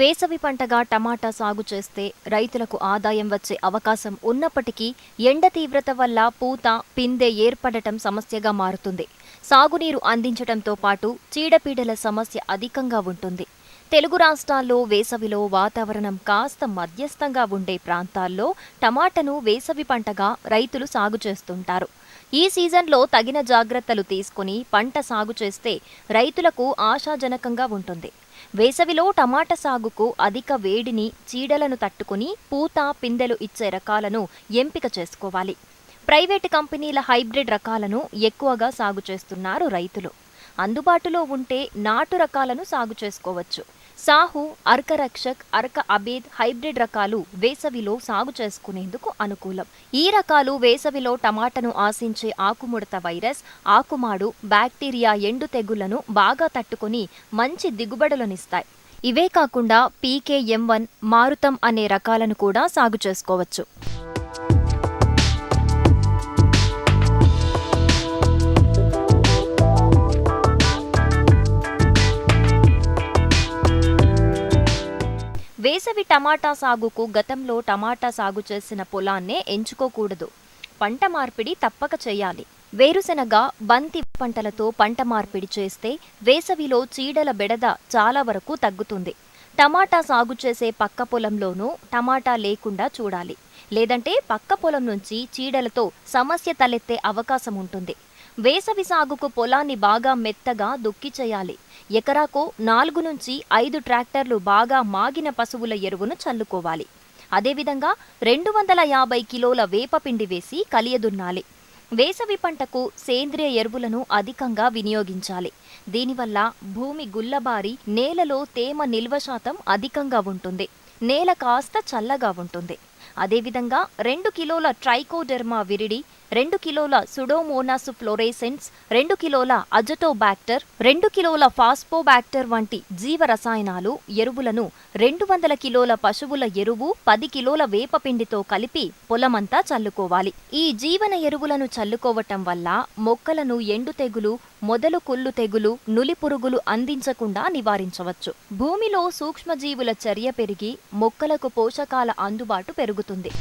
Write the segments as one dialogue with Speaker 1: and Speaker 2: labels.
Speaker 1: వేసవి పంటగా టమాటా సాగు చేస్తే రైతులకు ఆదాయం వచ్చే అవకాశం ఉన్నప్పటికీ ఎండ తీవ్రత వల్ల పూత పిందె ఏర్పడటం సమస్యగా మారుతుంది. సాగునీరు అందించడంతో పాటు చీడపీడల సమస్య అధికంగా ఉంటుంది. తెలుగు రాష్ట్రాల్లో వేసవిలో వాతావరణం కాస్త మధ్యస్థంగా ఉండే ప్రాంతాల్లో టమాటాను వేసవి పంటగా రైతులు సాగు చేస్తుంటారు. ఈ సీజన్లో తగిన జాగ్రత్తలు తీసుకుని పంట సాగు చేస్తే రైతులకు ఆశాజనకంగా ఉంటుంది. వేసవిలో టమాటా సాగుకు అధిక వేడిని చీడలను తట్టుకుని పూత పిందెలు ఇచ్చే రకాలను ఎంపిక చేసుకోవాలి. ప్రైవేటు కంపెనీల హైబ్రిడ్ రకాలను ఎక్కువగా సాగు చేస్తున్నారు రైతులు. అందుబాటులో ఉంటే నాటు రకాలను సాగు చేసుకోవచ్చు. సాహు అర్క రక్షక్ అర్క అబేద్ హైబ్రిడ్ రకాలు వేసవిలో సాగు చేసుకునేందుకు అనుకూలం. ఈ రకాలు వేసవిలో టమాటాను ఆశించే ఆకుముడత వైరస్ ఆకుమాడు బ్యాక్టీరియా ఎండు తెగుళ్ళను బాగా తట్టుకొని మంచి దిగుబడులనిస్తాయి. ఇవే కాకుండా పీకేఎం వన్ మారుతం అనే రకాలను కూడా సాగు చేసుకోవచ్చు. వేసవి టమాటా సాగుకు గతంలో టమాటా సాగు చేసిన పొలాన్నే ఎంచుకోకూడదు. పంట మార్పిడి తప్పక చేయాలి. వేరుశెనగ బంతి పంటలతో పంట మార్పిడి చేస్తే వేసవిలో చీడల బెడద చాలా వరకు తగ్గుతుంది. టమాటా సాగు చేసే పక్క పొలంలోనూ టమాటా లేకుండా చూడాలి. లేదంటే పక్క పొలం నుంచి చీడలతో సమస్య తలెత్తే అవకాశం ఉంటుంది. వేసవి సాగుకు పొలాన్ని బాగా మెత్తగా దుక్కి చేయాలి. ఎకరాకు నాలుగు నుంచి ఐదు ట్రాక్టర్లు బాగా మాగిన పశువుల ఎరువును చల్లుకోవాలి. అదేవిధంగా రెండు వందల యాభై కిలోల వేపపిండి వేసి కలియదున్నాలి. వేసవి పంటకు సేంద్రియ ఎరువులను అధికంగా వినియోగించాలి. దీనివల్ల భూమి గుల్లబారి నేలలో తేమ నిల్వ శాతం అధికంగా ఉంటుంది. నేల కాస్త చల్లగా ఉంటుంది. అదేవిధంగా రెండు కిలోల ట్రైకోడెర్మా విరిడి రెండు కిలోల సుడోమోనాస్ ఫ్లోరేసెన్స్ రెండు కిలోల అజటోబాక్టర్ రెండు కిలోల ఫాస్పోబాక్టర్ వంటి జీవ రసాయనాలు ఎరువులను రెండు వందల కిలోల పశువుల ఎరువు పది కిలోల వేపపిండితో కలిపి పొలమంతా చల్లుకోవాలి. ఈ జీవన ఎరువులను చల్లుకోవటం వల్ల మొక్కలను ఎండు తెగులు మొదలు కుళ్ళు తెగులు నులి పురుగులు అందించకుండా నివారించవచ్చు. భూమిలో సూక్ష్మజీవుల చర్య పెరిగి మొక్కలకు పోషకాల అందుబాటు పెరుగుతుంది.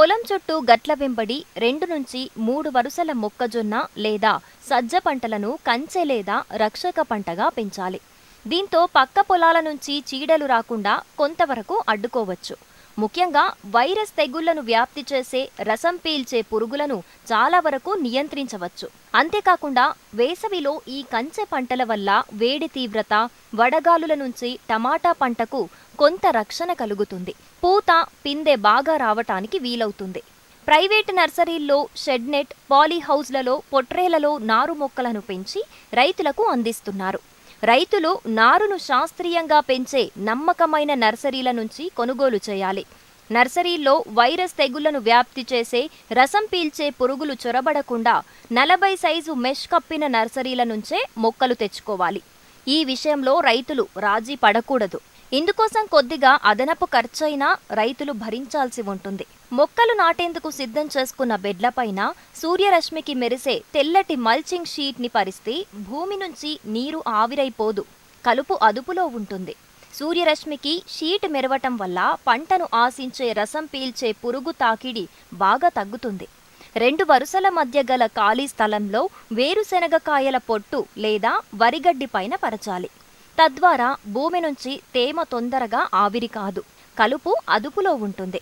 Speaker 1: పొలం చుట్టూ గట్ల వెంబడి రెండు నుంచి మూడు వరుసల మొక్కజొన్న లేదా సజ్జ పంటలను కంచె లేదా రక్షక పంటగా పెంచాలి. దీంతో పక్క పొలాల నుంచి చీడలు రాకుండా కొంతవరకు అడ్డుకోవచ్చు. ముఖ్యంగా వైరస్ తెగుళ్ళను వ్యాప్తి చేసే రసం పీల్చే పురుగులను చాలా వరకు నియంత్రించవచ్చు. అంతేకాకుండా వేసవిలో ఈ కంచె పంటల వల్ల వేడి తీవ్రత వడగాలుల నుంచి టమాటా పంటకు కొంత రక్షణ కలుగుతుంది. పూత పిందె బాగా రావటానికి వీలవుతుంది. ప్రైవేటు నర్సరీల్లో షెడ్నెట్ పాలీహౌజ్లలో పొట్రేలలో నారు మొక్కలను పెంచి రైతులకు అందిస్తున్నారు. రైతులు నారును శాస్త్రీయంగా పెంచే నమ్మకమైన నర్సరీల నుంచి కొనుగోలు చేయాలి. నర్సరీల్లో వైరస్ తెగుళ్ళను వ్యాప్తి చేసే రసం పీల్చే పురుగులు చొరబడకుండా నలభై సైజు మెష్ కప్పిన నర్సరీల నుంచే మొక్కలు తెచ్చుకోవాలి. ఈ విషయంలో రైతులు రాజీ పడకూడదు. ఇందుకోసం కొద్దిగా అదనపు ఖర్చైనా రైతులు భరించాల్సి ఉంటుంది. మొక్కలు నాటేందుకు సిద్ధం చేసుకున్న బెడ్లపైన సూర్యరశ్మికి మెరిసే తెల్లటి మల్చింగ్ షీట్ని పరిస్తే భూమి నుంచి నీరు ఆవిరైపోదు. కలుపు అదుపులో ఉంటుంది. సూర్యరశ్మికి షీట్ మెరవటం వల్ల పంటను ఆశించే రసం పీల్చే పురుగు తాకిడి బాగా తగ్గుతుంది. రెండు వరుసల మధ్య గల ఖాళీ స్థలంలో వేరుశెనగ కాయల పొట్టు లేదా వరిగడ్డి పైన పరచాలి. తద్వారా భూమి నుంచి తేమ తొందరగా ఆవిరి కాదు. కలుపు అదుపులో ఉంటుంది.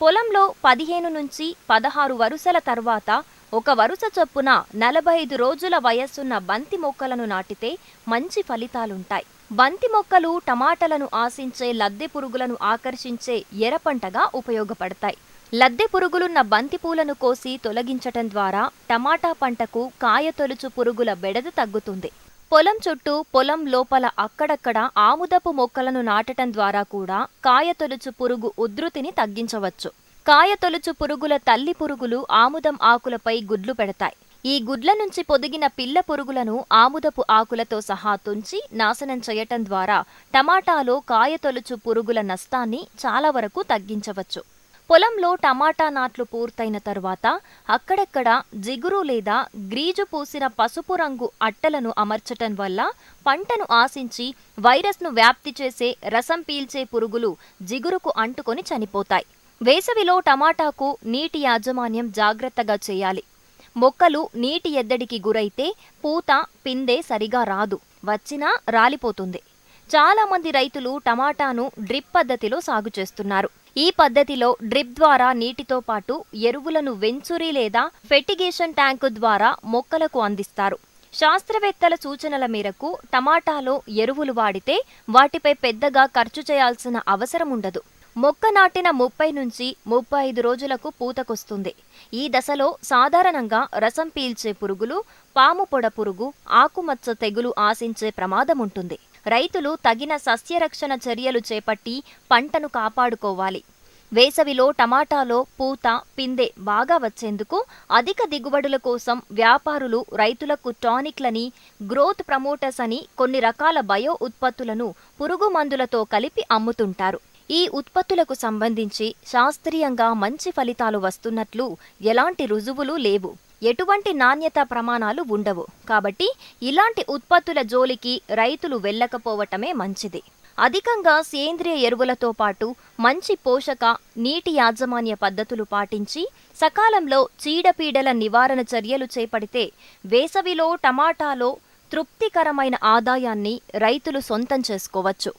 Speaker 1: పొలంలో పదిహేను నుంచి పదహారు వరుసల తర్వాత ఒక వరుస చొప్పున నలభై ఐదు రోజుల వయస్సున్న బంతి మొక్కలను నాటితే మంచి ఫలితాలుంటాయి. బంతి మొక్కలు టమాటలను ఆశించే లద్దె పురుగులను ఆకర్షించే ఎరపంటగా ఉపయోగపడతాయి. లద్దె పురుగులున్న బంతిపూలను కోసి తొలగించటం ద్వారా టమాటా పంటకు కాయతొలుచు పురుగుల బెడద తగ్గుతుంది. పొలం చుట్టూ పొలం లోపల అక్కడక్కడ ఆముదపు మొక్కలను నాటటం ద్వారా కూడా కాయతొలుచు పురుగు ఉధృతిని తగ్గించవచ్చు. కాయతొలుచు పురుగుల తల్లి పురుగులు ఆముదం ఆకులపై గుడ్లు పెడతాయి. ఈ గుడ్ల నుంచి పొదిగిన పిల్ల పురుగులను ఆముదపు ఆకులతో సహా తుంచి నాశనం చేయటం ద్వారా టమాటాలో కాయతొలుచు పురుగుల నష్టాన్ని చాలా వరకు తగ్గించవచ్చు. పొలంలో టమాటా నాట్లు పూర్తయిన తరువాత అక్కడక్కడ జిగురు లేదా గ్రీజు పూసిన పసుపు రంగు అట్టలను అమర్చటం వల్ల పంటను ఆశించి వైరస్ను వ్యాప్తి చేసే రసం పీల్చే పురుగులు జిగురుకు అంటుకొని చనిపోతాయి. వేసవిలో టమాటాకు నీటి యాజమాన్యం జాగ్రత్తగా చేయాలి. మొక్కలు నీటి ఎద్దడికి గురైతే పూత పిందె సరిగా రాదు. వచ్చినా రాలిపోతుంది. చాలామంది రైతులు టమాటాను డ్రిప్ పద్ధతిలో సాగు చేస్తున్నారు. ఈ పద్ధతిలో డ్రిప్ ద్వారా నీటితో పాటు ఎరువులను వెంచురీ లేదా ఫెటిగేషన్ ట్యాంకు ద్వారా మొక్కలకు అందిస్తారు. శాస్త్రవేత్తల సూచనల మేరకు టమాటాలో ఎరువులు వాడితే వాటిపై పెద్దగా ఖర్చు చేయాల్సిన అవసరం ఉండదు. మొక్క నాటిన ముప్పై నుంచి ముప్పై ఐదు రోజులకు పూతకొస్తుంది. ఈ దశలో సాధారణంగా రసం పీల్చే పురుగులు పాము పొడ పురుగు ఆకుమచ్చ తెగులు ఆశించే ప్రమాదం ఉంటుంది. రైతులు తగిన సస్యరక్షణ చర్యలు చేపట్టి పంటను కాపాడుకోవాలి. వేసవిలో టమాటాలో పూత పిందె బాగా వచ్చేందుకు అధిక దిగుబడుల కోసం వ్యాపారులు రైతులకు టానిక్లని గ్రోత్ ప్రమోటర్స్ అని కొన్ని రకాల బయో ఉత్పత్తులను పురుగు మందులతో కలిపి అమ్ముతుంటారు. ఈ ఉత్పత్తులకు సంబంధించి శాస్త్రీయంగా మంచి ఫలితాలు వస్తున్నట్లు ఎలాంటి రుజువులు లేవు. ఎటువంటి నాణ్యత ప్రమాణాలు ఉండవు. కాబట్టి ఇలాంటి ఉత్పత్తుల జోలికి రైతులు వెళ్ళకపోవటమే మంచిది. అధికంగా సేంద్రియ ఎరువులతో పాటు మంచి పోషక నీటి యాజమాన్య పద్ధతులు పాటించి సకాలంలో చీడపీడల నివారణ చర్యలు చేపడితే వేసవిలో టమాటాలో తృప్తికరమైన ఆదాయాన్ని రైతులు సొంతం చేసుకోవచ్చు.